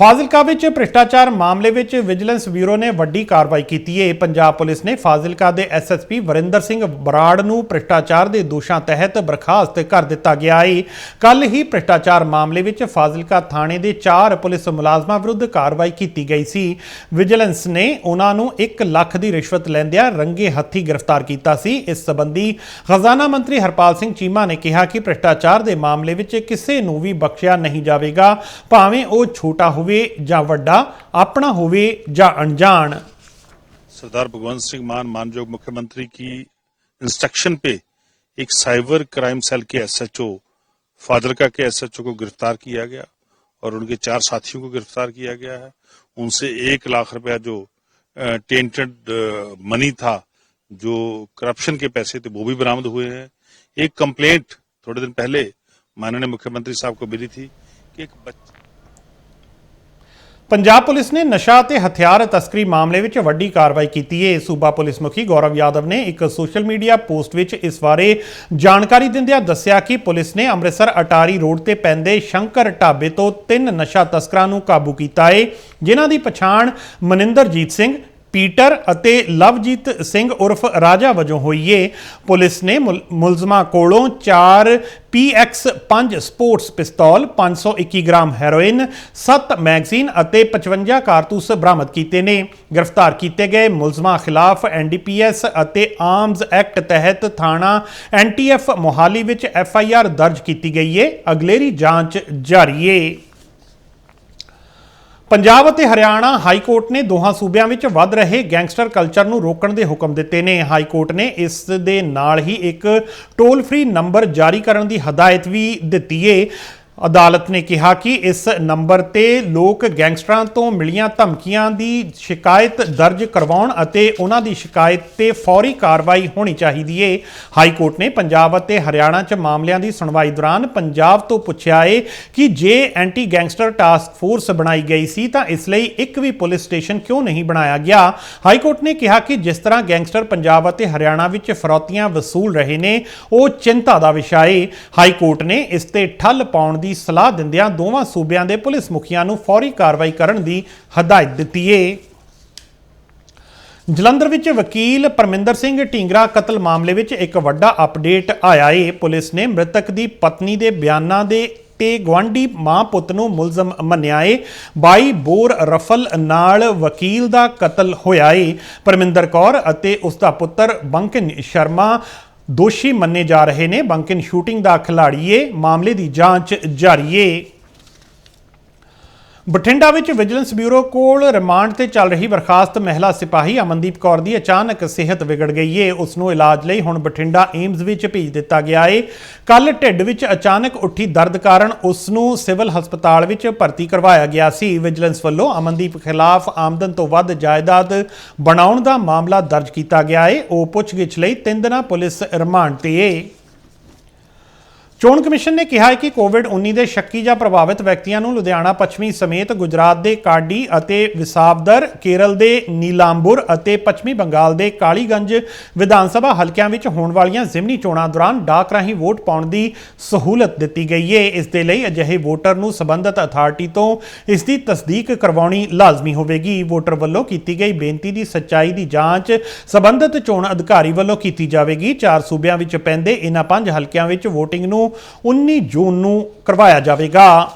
ਫਾਜ਼ਿਲਕਾ ਵਿੱਚ ਭ੍ਰਿਸ਼ਟਾਚਾਰ ਮਾਮਲੇ ਵਿੱਚ ਵਿਜੀਲੈਂਸ ਬਿਊਰੋ ਨੇ ਵੱਡੀ ਕਾਰਵਾਈ ਕੀਤੀ ਹੈ। ਪੰਜਾਬ ਪੁਲਿਸ ਨੇ ਫਾਜ਼ਿਲਕਾ ਦੇ ਐਸਐਸਪੀ ਵਰਿੰਦਰ ਸਿੰਘ ਬਰਾੜ ਨੂੰ ਭ੍ਰਿਸ਼ਟਾਚਾਰ ਦੇ ਦੋਸ਼ਾਂ ਤਹਿਤ ਬਰਖਾਸਤ ਕਰ ਦਿੱਤਾ ਗਿਆ ਹੈ। ਕੱਲ ਹੀ ਭ੍ਰਿਸ਼ਟਾਚਾਰ ਮਾਮਲੇ ਵਿੱਚ ਫਾਜ਼ਿਲਕਾ ਥਾਣੇ ਦੇ 4 ਪੁਲਿਸ ਮੁਲਾਜ਼ਮਾਂ ਵਿਰੁੱਧ ਕਾਰਵਾਈ ਕੀਤੀ ਗਈ ਸੀ। ਵਿਜੀਲੈਂਸ ਨੇ ਉਹਨਾਂ ਨੂੰ 1 ਲੱਖ ਦੀ ਰਿਸ਼ਵਤ ਲੈਂਦਿਆਂ ਰੰਗੇ ਹੱਥੀ ਗ੍ਰਿਫਤਾਰ ਕੀਤਾ ਸੀ। ਇਸ ਸੰਬੰਧੀ ਖਜ਼ਾਨਾ ਮੰਤਰੀ ਹਰਪਾਲ ਸਿੰਘ ਚੀਮਾ ਨੇ ਕਿਹਾ ਕਿ ਭ੍ਰਿਸ਼ਟਾਚਾਰ ਦੇ ਮਾਮਲੇ ਵਿੱਚ ਕਿਸੇ ਨੂੰ ਵੀ ਬਖਸ਼ਿਆ ਨਹੀਂ ਜਾਵੇਗਾ। ਭਾਵੇਂ ਉਹ ਛੋਟਾ ਹੋਵੇ ਜਾਂ ਵੱਡਾ ਆਪਣਾ ਹੋਵੇ ਜਾਂ ਅਣਜਾਣ सरदार भगवंत सिंह मान मानयोग मुख्यमंत्री की इंस्ट्रक्शन पे एक साइबर क्राइम सेल के एसएचओ फादरका के एसएचओ को गिरफ्तार किया गया और उनके चार साथियों को गिरफ्तार किया गया है उनसे एक लाख रुपया जो टेंटेड मनी था जो करप्शन के पैसे थे वो भी बरामद हुए हैं एक कंप्लेंट थोड़े दिन पहले माननीय मुख्यमंत्री साहब को मिली थी कि एक बच्चा ਪੰਜਾਬ ਪੁਲਿਸ ਨੇ ਨਸ਼ਾ ਤੇ ਹਥਿਆਰ ਤਸਕਰੀ ਮਾਮਲੇ ਵਿੱਚ ਵੱਡੀ ਕਾਰਵਾਈ ਕੀਤੀ ਹੈ ਸੂਬਾ ਪੁਲਿਸ ਮੁਖੀ ਗੌਰਵ ਯਾਦਵ ਨੇ ਇੱਕ ਸੋਸ਼ਲ ਮੀਡੀਆ ਪੋਸਟ ਵਿੱਚ ਇਸ ਬਾਰੇ ਜਾਣਕਾਰੀ ਦਿੰਦਿਆਂ ਦੱਸਿਆ ਕਿ ਪੁਲਿਸ ਨੇ ਅੰਮ੍ਰਿਤਸਰ ਅਟਾਰੀ ਰੋਡ ਤੇ ਪੈਂਦੇ ਸ਼ੰਕਰ ਢਾਬੇ ਤੋਂ ਤਿੰਨ ਨਸ਼ਾ ਤਸਕਰਾਂ ਨੂੰ ਕਾਬੂ ਕੀਤਾ ਹੈ ਜਿਨ੍ਹਾਂ ਦੀ ਪਛਾਣ ਮਨਿੰਦਰਜੀਤ ਸਿੰਘ ਪੀਟਰ ਅਤੇ ਲਵਜੀਤ ਸਿੰਘ ਉਰਫ ਰਾਜਾ ਵਜੋਂ ਹੋਈ ਏ ਪੁਲਿਸ ਨੇ ਮੁਲ- ਮੁਲਜ਼ਮਾਂ ਕੋਲੋਂ 4 PX5 ਸਪੋਰਟਸ ਪਿਸਤੌਲ 521 ਗ੍ਰਾਮ ਹੈਰੋਇਨ 7 ਮੈਗਜ਼ੀਨ ਅਤੇ 55 ਕਾਰਤੂਸ ਬਰਾਮਦ ਕੀਤੇ ਨੇ। ਗ੍ਰਿਫਤਾਰ ਕੀਤੇ ਗਏ ਮੁਲਜ਼ਮਾਂ ਖਿਲਾਫ ਐਨਡੀਪੀਐਸ ਅਤੇ ਆਰਮਜ਼ ਐਕਟ ਤਹਿਤ ਥਾਣਾ ਐਨਟੀਐਫ ਮੋਹਾਲੀ ਵਿੱਚ ਐਫਆਈਆਰ ਦਰਜ ਕੀਤੀ ਗਈ ਏ। ਅਗਲੇਰੀ ਜਾਂਚ ਜਾਰੀ ਏ। ਪੰਜਾਬ ਅਤੇ ਹਰਿਆਣਾ ਹਾਈ ਕੋਰਟ ਨੇ ਦੋਹਾਂ ਸੂਬਿਆਂ ਵਿੱਚ ਵੱਧ ਰਹੇ ਗੈਂਗਸਟਰ ਕਲਚਰ ਨੂੰ ਰੋਕਣ ਦੇ ਹੁਕਮ ਦਿੱਤੇ ਨੇ। ਹਾਈ ਕੋਰਟ ਨੇ ਇਸ ਦੇ ਨਾਲ ਹੀ ਇੱਕ ਟੋਲ ਫ੍ਰੀ ਨੰਬਰ ਜਾਰੀ ਕਰਨ ਦੀ ਹਦਾਇਤ ਵੀ ਦਿੱਤੀ ਏ। ਅਦਾਲਤ ਨੇ ਕਿਹਾ ਕਿ ਇਸ ਨੰਬਰ ਤੇ ਲੋਕ ਗੈਂਗਸਟਰਾਂ ਤੋਂ ਮਿਲੀਆਂ ਧਮਕੀਆਂ ਦੀ ਸ਼ਿਕਾਇਤ ਦਰਜ ਕਰਵਾਉਣ ਅਤੇ ਉਹਨਾਂ ਦੀ ਸ਼ਿਕਾਇਤ ਤੇ ਫੌਰੀ ਕਾਰਵਾਈ ਹੋਣੀ ਚਾਹੀਦੀ ਏ। ਹਾਈ ਕੋਰਟ ਨੇ ਪੰਜਾਬ ਅਤੇ ਹਰਿਆਣਾ 'ਚ ਮਾਮਲਿਆਂ ਦੀ ਸੁਣਵਾਈ ਦੌਰਾਨ ਪੰਜਾਬ ਤੋਂ ਪੁੱਛਿਆ ਏ ਕਿ ਜੇ ਐਂਟੀ ਗੈਂਗਸਟਰ ਟਾਸਕ ਫੋਰਸ ਬਣਾਈ ਗਈ ਸੀ ਤਾਂ ਇਸ ਲਈ ਇੱਕ ਵੀ ਪੁਲਿਸ ਸਟੇਸ਼ਨ ਕਿਉਂ ਨਹੀਂ ਬਣਾਇਆ ਗਿਆ? ਹਾਈ ਕੋਰਟ ਨੇ ਕਿਹਾ ਕਿ ਜਿਸ ਤਰ੍ਹਾਂ ਗੈਂਗਸਟਰ ਪੰਜਾਬ ਅਤੇ ਹਰਿਆਣਾ ਵਿੱਚ ਫਰੌਤੀਆਂ ਵਸੂਲ ਰਹੇ ਨੇ, ਉਹ ਚਿੰਤਾ ਦਾ ਵਿਸ਼ਾ ਏ। ਹਾਈ ਕੋਰਟ ਨੇ ਇਸ ਤੇ ਠੱਲ ਪਾਉਣ ਦੀ ਸਲਾਹ ਦਿੰਦਿਆਂ ਦੋਵਾਂ ਸੂਬਿਆਂ ਦੇ ਪੁਲਿਸ ਮੁਖੀਆਂ ਨੂੰ ਫੌਰੀ ਕਾਰਵਾਈ ਕਰਨ ਦੀ ਹਦਾਇਤ ਦਿੱਤੀ ਏ। ਜਲੰਧਰ ਵਿੱਚ ਵਕੀਲ ਪਰਮਿੰਦਰ ਸਿੰਘ ਢੀਂਗਰਾ ਕਤਲ ਮਾਮਲੇ ਵਿੱਚ ਇੱਕ ਵੱਡਾ ਅਪਡੇਟ ਆਇਆ ਏ। ਪੁਲਿਸ ਨੇ ਮ੍ਰਿਤਕ ਦੀ ਪਤਨੀ ਦੇ ਬਿਆਨਾਂ ਦੇ ਤੇ ਗਵਾਂਢੀ ਮਾਂ ਪੁੱਤ ਨੂੰ ਮੁਲਜ਼ਮ ਮੰਨਿਆ ਏ। 22 ਬੋਰ ਰਫਲ ਨਾਲ ਵਕੀਲ ਦਾ ਕਤਲ ਹੋਇਆ ਏ। ਪਰਮਿੰਦਰ ਕੌਰ ਅਤੇ ਉਸ ਦਾ ਪੁੱਤਰ ਬੰਕਿਨ ਸ਼ਰਮਾ ਦੋਸ਼ੀ ਮੰਨੇ ਜਾ ਰਹੇ ਨੇ। ਬੰਕਿਨ ਸ਼ੂਟਿੰਗ ਦਾ ਖਿਲਾੜੀ ਏ ਮਾਮਲੇ ਦੀ ਜਾਂਚ ਜਾਰੀ ਏ ਬਠਿੰਡਾ ਵਿੱਚ ਵਿਜੀਲੈਂਸ ਬਿਊਰੋ ਕੋਲ ਰਿਮਾਂਡ ਤੇ ਚੱਲ ਰਹੀ ਬਰਖਾਸਤ ਮਹਿਲਾ ਸਿਪਾਹੀ ਅਮਨਦੀਪ ਕੌਰ ਦੀ ਅਚਾਨਕ ਸਿਹਤ ਵਿਗੜ ਗਈ ਏ। ਉਸ ਨੂੰ ਇਲਾਜ ਲਈ ਹੁਣ ਬਠਿੰਡਾ ਏਮਜ਼ ਵਿੱਚ ਭੇਜ ਦਿੱਤਾ ਗਿਆ ਏ। ਕੱਲ ਢਿੱਡ ਵਿੱਚ ਅਚਾਨਕ ਉੱਠੀ ਦਰਦ ਕਾਰਨ ਉਸ ਨੂੰ ਸਿਵਲ ਹਸਪਤਾਲ ਵਿੱਚ ਭਰਤੀ ਕਰਵਾਇਆ ਗਿਆ ਸੀ। ਵਿਜੀਲੈਂਸ ਵੱਲੋਂ ਅਮਨਦੀਪ ਖਿਲਾਫ ਆਮਦਨ ਤੋਂ ਵੱਧ ਜਾਇਦਾਦ ਬਣਾਉਣ ਦਾ ਮਾਮਲਾ ਦਰਜ ਕੀਤਾ ਗਿਆ ਏ। ਉਹ ਪੁੱਛਗਿੱਛ ਲਈ ਤਿੰਨ ਦਿਨਾਂ ਪੁਲਿਸ ਰਿਮਾਂਡ ਤੇ ਏ। ਚੋਣ ਕਮਿਸ਼ਨ ਨੇ ਕਿਹਾ ਹੈ ਕਿ ਕੋਵਿਡ-19 ਦੇ ਸ਼ੱਕੀ ਜਾਂ ਪ੍ਰਭਾਵਿਤ ਵਿਅਕਤੀਆਂ ਨੂੰ ਲੁਧਿਆਣਾ, ਪੱਛਮੀ ਸਮੇਤ ਗੁਜਰਾਤ ਦੇ ਕਾਡੀ ਅਤੇ ਵਿਸਾਵਦਰ, ਕੇਰਲ ਦੇ ਨੀਲਾਂਬੁਰ ਅਤੇ ਪੱਛਮੀ ਬੰਗਾਲ ਦੇ ਕਾਲੀਗੰਜ ਵਿਧਾਨ ਸਭਾ ਹਲਕਿਆਂ ਵਿੱਚ ਹੋਣ ਵਾਲੀਆਂ ਜ਼ਿਮਨੀ ਚੋਣਾਂ ਦੌਰਾਨ ਡਾਕ ਰਾਹੀਂ ਵੋਟ ਪਾਉਣ ਦੀ ਸਹੂਲਤ ਦਿੱਤੀ ਗਈ ਹੈ ਇਸ ਦੇ ਲਈ ਅਜਿਹੇ ਵੋਟਰ ਨੂੰ ਸਬੰਧਤ ਅਥਾਰਟੀ ਤੋਂ ਇਸ ਦੀ ਤਸਦੀਕ ਕਰਵਾਉਣੀ ਲਾਜ਼ਮੀ ਹੋਵੇਗੀ। ਵੋਟਰ ਵੱਲੋਂ ਕੀਤੀ ਗਈ ਬੇਨਤੀ ਦੀ ਸੱਚਾਈ ਦੀ ਜਾਂਚ ਸਬੰਧਤ ਚੋਣ ਅਧਿਕਾਰੀ ਵੱਲੋਂ ਕੀਤੀ ਜਾਵੇਗੀ। ਚਾਰ ਸੂਬਿਆਂ ਵਿੱਚ ਪੈਂਦੇ ਇਹਨਾਂ ਪੰਜ ਹਲਕਿਆਂ ਵਿੱਚ VOTING ਨੂੰ 19 ਜੂਨ ਨੂੰ ਕਰਵਾਇਆ ਜਾਵੇਗਾ।